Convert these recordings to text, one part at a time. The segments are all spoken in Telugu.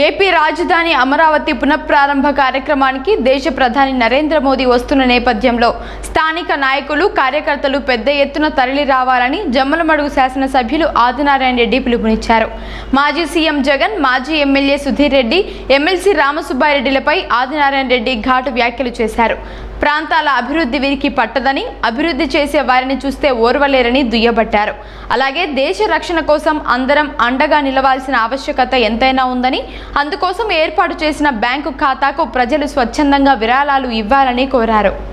ఏపీ రాజధాని అమరావతి పునఃప్రారంభ కార్యక్రమానికి దేశ ప్రధాని నరేంద్ర మోదీ వస్తున్న నేపథ్యంలో స్థానిక నాయకులు కార్యకర్తలు పెద్ద ఎత్తున తరలి రావాలని జమ్మలమడుగు శాసనసభ్యులు ఆదినారాయణ రెడ్డి పిలుపునిచ్చారు. మాజీ సీఎం జగన్ మాజీ ఎమ్మెల్యే సుధీర్ రెడ్డి ఎమ్మెల్సీ రామసుబ్బారెడ్డిలపై ఆదినారాయణ రెడ్డి ఘాటు వ్యాఖ్యలు చేశారు. ప్రాంతాల అభివృద్ధి వీరికి పట్టదని అభివృద్ధి చేసే వారిని చూస్తే ఓర్వలేరని దుయ్యబట్టారు. అలాగే దేశ రక్షణ కోసం అందరం అండగా నిలవాల్సిన ఆవశ్యకత ఎంతైనా ఉందని అందుకోసం ఏర్పాటు చేసిన బ్యాంకు ఖాతాకు ప్రజలు స్వచ్ఛందంగా విరాళాలు ఇవ్వాలని కోరారు.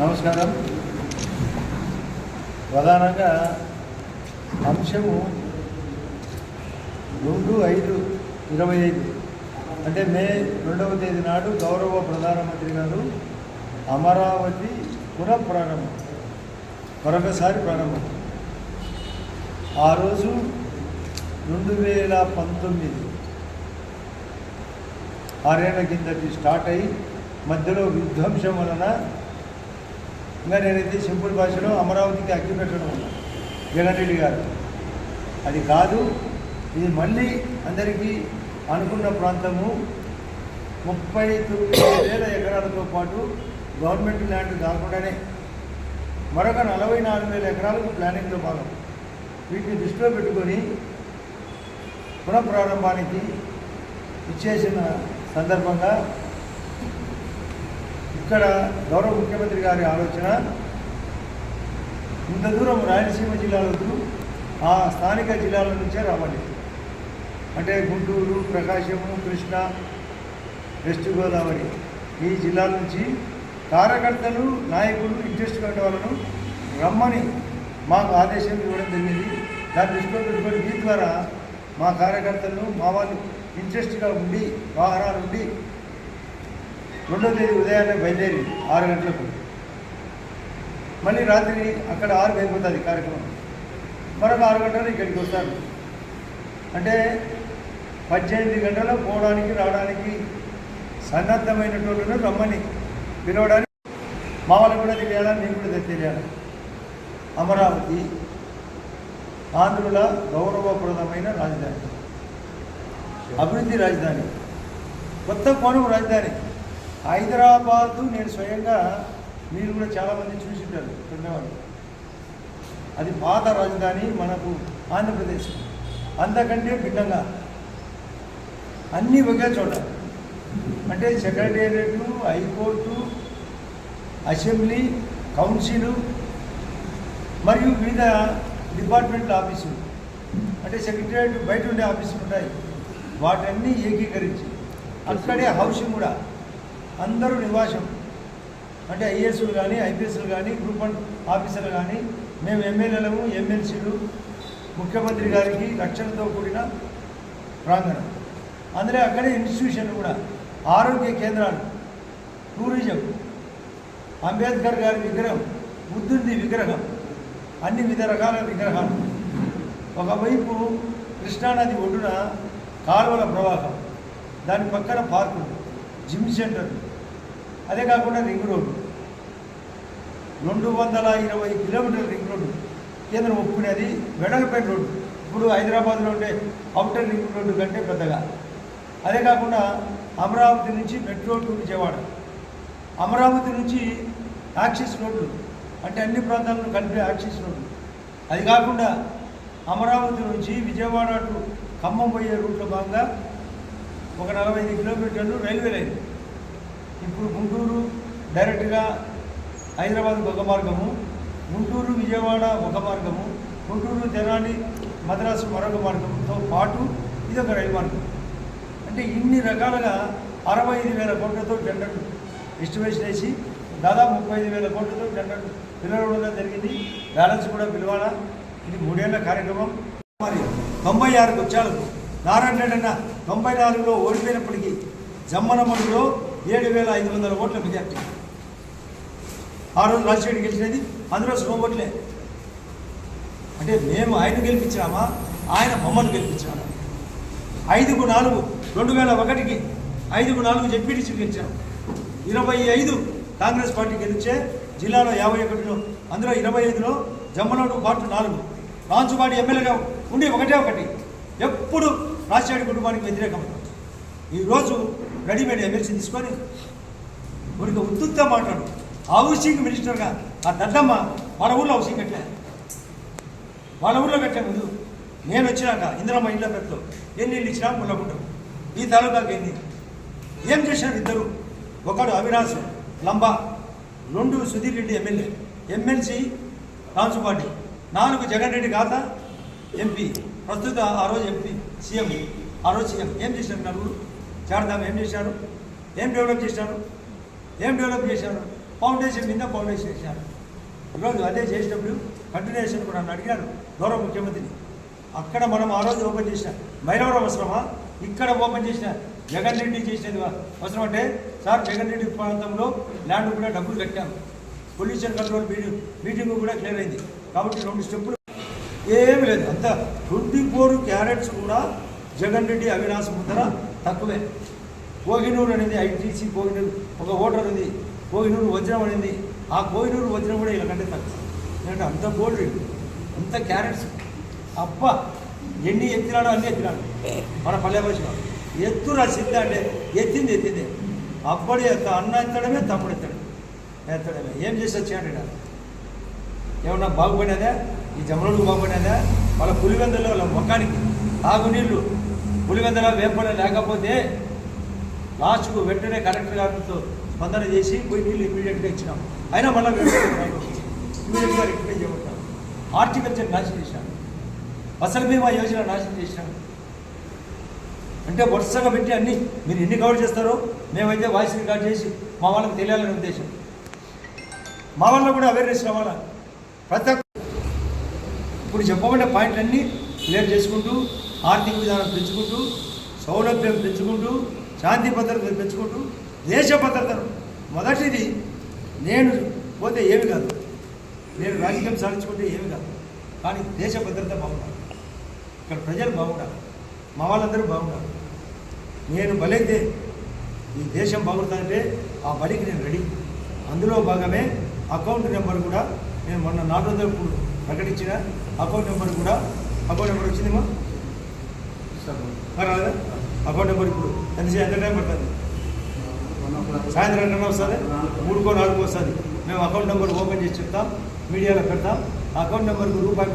నమస్కారం. ప్రధానంగా అంశము రెండు ఐదు ఇరవై ఐదు. అంటే మే రెండవ తేదీ నాడు గౌరవ ప్రధానమంత్రి గారు అమరావతి పునఃప్రారంభం. మరొకసారి ప్రారంభం. ఆ రోజు రెండు వేల పంతొమ్మిది ఆరేళ్ళ కిందటి స్టార్ట్ అయ్యి మధ్యలో విధ్వంసం వలన ఇంకా నేనైతే సింపుల్ భాషలో అమరావతికి అగ్గి పెట్టడం ఉన్నా జగన్ రెడ్డి గారు. అది కాదు ఇది మళ్ళీ అందరికీ అనుకున్న ప్రాంతము. ముప్పై తొమ్మిది వేల ఎకరాలతో పాటు గవర్నమెంట్ ల్యాండ్ కాకుండానే మరొక నలభై నాలుగు వేల ఎకరాలకు ప్లానింగ్లో భాగం. వీటిని దృష్టిలో పెట్టుకొని పునఃప్రారంభానికి ఇచ్చేసిన సందర్భంగా ఇక్కడ గౌరవ ముఖ్యమంత్రి గారి ఆలోచన ఇంత దూరం రాయలసీమ జిల్లాలకు ఆ స్థానిక జిల్లాల నుంచే రావాలి. అంటే గుంటూరు ప్రకాశము కృష్ణ వెస్ట్ గోదావరి ఈ జిల్లాల నుంచి కార్యకర్తలు నాయకులు ఇంట్రెస్ట్ కట్టే వాళ్ళను రమ్మని మాకు ఆదేశం ఇవ్వడం జరిగింది. దాన్ని దృష్టిలో పెట్టుకొని మీ ద్వారా మా కార్యకర్తలను మా వాళ్ళు ఇంట్రెస్ట్గా ఉండి వాహనాలు ఉండి రెండో తేదీ ఉదయాన్నే బయలుదేరి ఆరు గంటలకు. మళ్ళీ రాత్రి అక్కడ ఆరు అయిపోతుంది కార్యక్రమం. మరొక ఆరు గంటలు ఇక్కడికి వస్తారు. అంటే పద్దెనిమిది గంటలు పోవడానికి రావడానికి సన్నద్ధమైనటువంటి రమ్మని పిలవడానికి మా కూడా తెలియాలా నేను కూడా తెలియాలి? అమరావతి ఆంధ్రుల గౌరవప్రదమైన రాజధాని. అభివృద్ధి రాజధాని. కొత్త కోణం రాజధాని. హైదరాబాద్ నేను స్వయంగా మీరు కూడా చాలామంది చూసింటారు పెద్దవాళ్ళు అది పాత రాజధాని మనకు ఆంధ్రప్రదేశ్. అంతకంటే భిన్నంగా. అన్నీ ఒకే చోట. అంటే సెక్రటేరియట్ హైకోర్టు అసెంబ్లీ కౌన్సిలు మరియు వివిధ డిపార్ట్మెంట్ల ఆఫీసులు. అంటే సెక్రటరియట్ బయట ఉండే ఆఫీసులు ఉంటాయి. వాటన్నీ ఏకీకరించి అక్కడే హౌసింగ్ కూడా. అందరూ నివాసం. అంటే ఐఏఎస్లు కానీ ఐపీఎస్లు కానీ గ్రూప్ వన్ ఆఫీసర్లు కానీ మేము ఎమ్మెల్యేలము ఎమ్మెల్సీలు ముఖ్యమంత్రి గారికి రక్షణతో కూడిన ప్రాంగణం. అందులో అక్కడే ఇన్స్టిట్యూషన్లు కూడా ఆరోగ్య కేంద్రాలు టూరిజం అంబేద్కర్ గారి విగ్రహం బుద్ధుడి విగ్రహం అన్ని వివిధ రకాల విగ్రహాలు. ఒకవైపు కృష్ణానది ఒడ్డున కాలువల ప్రవాహం దాని పక్కన పార్కులు జిమ్ సెంటర్ అదే కాకుండా రింగ్ రోడ్డు. రెండు వందల ఇరవై కిలోమీటర్ల రింగ్ రోడ్డు. కేంద్రం ఒప్పుకునేది వెడల్పేట రోడ్డు. ఇప్పుడు హైదరాబాద్లో ఉండే అవుటర్ రింగ్ రోడ్డు కంటే పెద్దగా. అదే కాకుండా అమరావతి నుంచి మెట్రో టు విజయవాడ. అమరావతి నుంచి యాక్సిస్ రోడ్డు అంటే అన్ని ప్రాంతాలను కలిపే యాక్సిస్ రోడ్డు అది కాకుండా అమరావతి నుంచి విజయవాడ అటు ఖమ్మం పోయే రూట్లో భాగంగా ఒక నలభై ఐదు కిలోమీటర్లు రైల్వే లైన్. ఇప్పుడు గుంటూరు డైరెక్ట్గా హైదరాబాద్ ఒక మార్గము గుంటూరు విజయవాడ ఒక మార్గము గుంటూరు తెనాలి మద్రాసు మరొక మార్గంతో పాటు ఇది ఒక రైలు మార్గం. అంటే ఇన్ని రకాలుగా అరవై ఐదు వేల కోట్లతో టెండర్ ఎస్టిమేషన్ వేసి దాదాపు ముప్పై ఐదు వేల కోట్లతో టెండర్ పిలవడం జరిగింది. బ్యాలెన్స్ కూడా పిలవాలా? ఇది మూడేళ్ళ కార్యక్రమం. మరి తొంభై ఆరుకు వచ్చాడు. నారాయణ రెడ్డి అన్న తొంభై నాలుగులో ఓడిపోయినప్పటికీ జమ్మనమ్మడిలో ఏడు వేల ఐదు వందల ఓట్ల మెజార్టీ. ఆ రోజు రాజశేఖర్ గెలిచినది. అందులో సుమోట్లే అంటే మేము ఆయన గెలిపించామా ఆయన మమ్మల్ని గెలిపించామా ఐదుకు నాలుగు రెండు వేల ఒకటికి ఐదుకు నాలుగు జెడ్పీటీసీ గెలిచాం. ఇరవై ఐదు కాంగ్రెస్ పార్టీ గెలిచే జిల్లాలో యాభై ఒకటిలో అందులో ఇరవై ఐదులో జమ్మలోడు వార్డు నాలుగు. రాంచుబాడి ఎమ్మెల్యేగా ఉండి ఒకటే ఒకటి. ఎప్పుడు రాజశేఖర కుటుంబానికి వ్యతిరేకం ఈరోజు రెడీమేడ్ ఎమ్మెల్సీ తీసుకొని ఉనికి ఉత్తుత్త మాట్లాడు. హౌసింగ్ మినిస్టర్గా ఆ దద్దమ్మ వాళ్ళ ఊళ్ళో హౌసింగ్ కట్టలే వాళ్ళ ఊళ్ళో కట్టే ముందు నేను వచ్చినాక ఇందిరమ్మ ఇండ్ల పెద్దలు ఎన్ని ఇల్లు ఇచ్చినా ముళ్ళకుంటాం ఈ తాలూకాకి ఎన్ని? ఏం చేశారు ఇద్దరు? ఒకడు అవినాశం లంబా రెండు సుధీర్ రెడ్డి ఎమ్మెల్యే ఎమ్మెల్సీ రాంచుపాటి నాలుగు జగన్ రెడ్డి ఖాతా ఎంపీ ప్రస్తుత ఆ రోజు ఎంపీ సీఎం ఆ రోజు సీఎం. ఏం చేశారు నలుగురు? చారదాం ఏం చేశారు? ఏం డెవలప్ చేశారు? ఏం డెవలప్ చేశారు? ఫౌండేషన్ మీద ఫౌండేషన్ చేశారు ఈరోజు అదే చేసినప్పుడు కంటిన్యూషన్ కూడా నన్ను అడిగారు గౌరవ ముఖ్యమంత్రిని. అక్కడ మనం ఆ రోజు ఓపెన్ చేసిన మైలవరం అవసరమా ఇక్కడ ఓపెన్ చేసిన జగన్ రెడ్డి చేసినది అవసరం అంటే సార్ జగన్ రెడ్డి ప్రాంతంలో ల్యాండ్ కూడా డబ్బులు కట్టాము పొల్యూషన్ కంట్రోల్ మీటింగ్ మీటింగ్ కూడా క్లియర్ అయింది. కాబట్టి రెండు స్టెప్పులు ఏమి లేదు. అంత ట్వంటీ ఫోర్ క్యారెట్స్ కూడా జగన్ రెడ్డి అవినాశ ధర తక్కువే. కోహినూరు అనేది ఐటీసీ కోహినూరు ఒక ఓటర్ ఉంది. కోహినూరు వజ్రం అనేది ఆ కోహినూరు వజ్రం కూడా వీళ్ళకంటే తక్కువ. ఎందుకంటే అంత గోల్డ్ అంత క్యారెట్స్. అబ్బా ఎన్ని ఎత్తినాడో అన్ని ఎత్తినాడు. మన పల్లె భాషలో ఎత్తురా సిద్ధ అంటే ఎత్తింది ఎత్తింది. అప్పటి యొక్క అన్న ఎత్తడమే తమ్ముడు ఎత్తాడు. ఎత్తడమే. ఏం చేసి వచ్చాడు ఏమన్నా బాగుపడినదా? ఈ జమలకు బాగుపడినదా? వాళ్ళ పులివెందలో వాళ్ళ ముఖానికి తాగునీళ్ళు పులివెందల వేపన లేకపోతే లాస్ట్కు వెంటనే కలెక్టర్ గారితో స్పందన చేసి పోయి నీళ్ళు ఇమీడియట్గా ఇచ్చినాం. అయినా మళ్ళీ ఇమీడియట్గా రిక్వెస్ట్ చేయబట్టాం హార్టికల్చర్ నాశనం చేశాను ఫసల్ బీమా యోజన నాశనం చేసినాం అంటే వరుసగా పెట్టి అన్ని మీరు ఎన్ని కవర్ చేస్తారో మేమైతే వాయిస్ రికార్డ్ చేసి మా వాళ్ళకి తెలియాలనే ఉద్దేశం. మా వల్ల కూడా అవేర్నెస్ రావాలా? ప్రతి ఒక్క ఇప్పుడు చెప్పబడిన పాయింట్లన్నీ క్లియర్ చేసుకుంటూ ఆర్థిక విధానం పెంచుకుంటూ సౌలభ్యం పెంచుకుంటూ శాంతి భద్రతను పెంచుకుంటూ దేశ భద్రతను మొదటిది నేను పోతే ఏమి కాదు. నేను రాజకీయం సాధించుకుంటే ఏమి కాదు. కానీ దేశ భద్రత బాగుండాలి. ఇక్కడ ప్రజలు బాగుండాలి. మా వాళ్ళందరూ బాగున్నారు. నేను బలైతే ఈ దేశం బాగుంటుందంటే ఆ బడికి నేను రెడీ. అందులో భాగమే అకౌంట్ నెంబర్ కూడా నేను మొన్న నాలుగు వందలు ప్రకటించిన అకౌంట్ నెంబర్ కూడా. అకౌంట్ నెంబర్ వచ్చిందేమో? మరి అకౌంట్ నెంబర్ ఇప్పుడు ఎంత ఎంత టైం పడుతుంది? సాయంత్రం రెండు వస్తుంది? మూడుకో నాలుగు వస్తుంది. మేము అకౌంట్ నెంబర్ ఓపెన్ చేసి చెప్తాం మీడియాలో పెడతాం. ఆ అకౌంట్ నెంబర్కు రూపాయి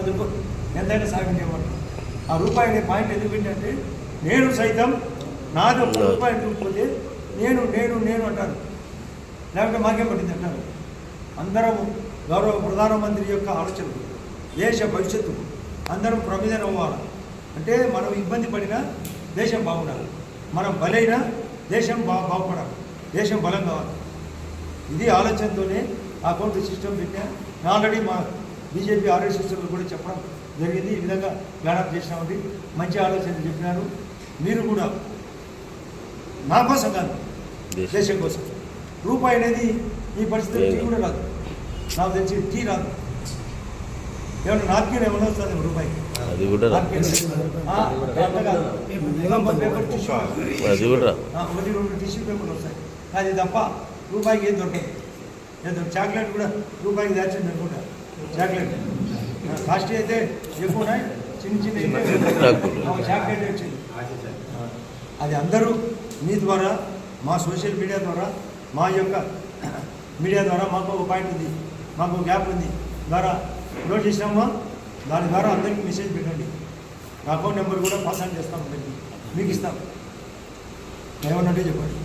ఎంతైనా సాయం చేయమంటాం. ఆ రూపాయి అనే పాయింట్ ఎందుకు పెట్టంటే నేను సైతం నాది ఒక రూపాయి పోతే నేను నేను నేను అంటాను లేకపోతే మాకేం పట్టింది అంటారు? అందరం గౌరవ ప్రధానమంత్రి యొక్క ఆలోచనలు దేశ భవిష్యత్తు అందరం ప్రమిదన అవ్వాలి అంటే మనం ఇబ్బంది పడినా దేశం బాగుండాలి. మనం బలైనా దేశం బా బాగుపడాలి. దేశం బలం కావాలి. ఇది ఆలోచనతోనే ఆ అకౌంట్ సిస్టమ్ పెట్టా ఆల్రెడీ మా బీజేపీ ఆర్ఎస్ఎస్లు కూడా చెప్పడం జరిగింది. ఈ విధంగా ప్లానప్ చేసినామండి మంచి ఆలోచన చెప్పినారు. మీరు కూడా నా కోసం కాదు దేశం. కోసం. రూపాయి అనేది ఈ పరిస్థితి టీ కూడా రాదు. నాకు తెలిసి టీ రాదు. ఏమన్నా నాప్కిన్ ఏమన్నా వస్తుంది రూపాయి అది కూడా అది కూడా ఒకటి రెండు టిష్యూ పేపర్లు వస్తాయి. అది తప్ప రూపాయికి ఏం దొరకదు. ఏదో చాక్లెట్ కూడా రూపాయికి దాచింది అనుకుంటా. చాక్లెట్. కాస్ట్ అయితే ఎక్కువ చిన్న చిన్న చాక్లెట్ వచ్చింది. అది అందరూ మీ ద్వారా మా సోషల్ మీడియా ద్వారా మా యొక్క మీడియా ద్వారా మాకు ఒక పాయింట్ ఉంది మాకు ఒక గ్యాప్ ఉంది. ద్వారా నోట్ చేసినామా? దాని ద్వారా అందరికీ మెసేజ్ పెట్టండి. నా అకౌంట్ నెంబర్ కూడా పాస్ ఆన్ చేస్తాం మీకు ఇస్తాం. ఏమన్నట్టే చెప్పండి.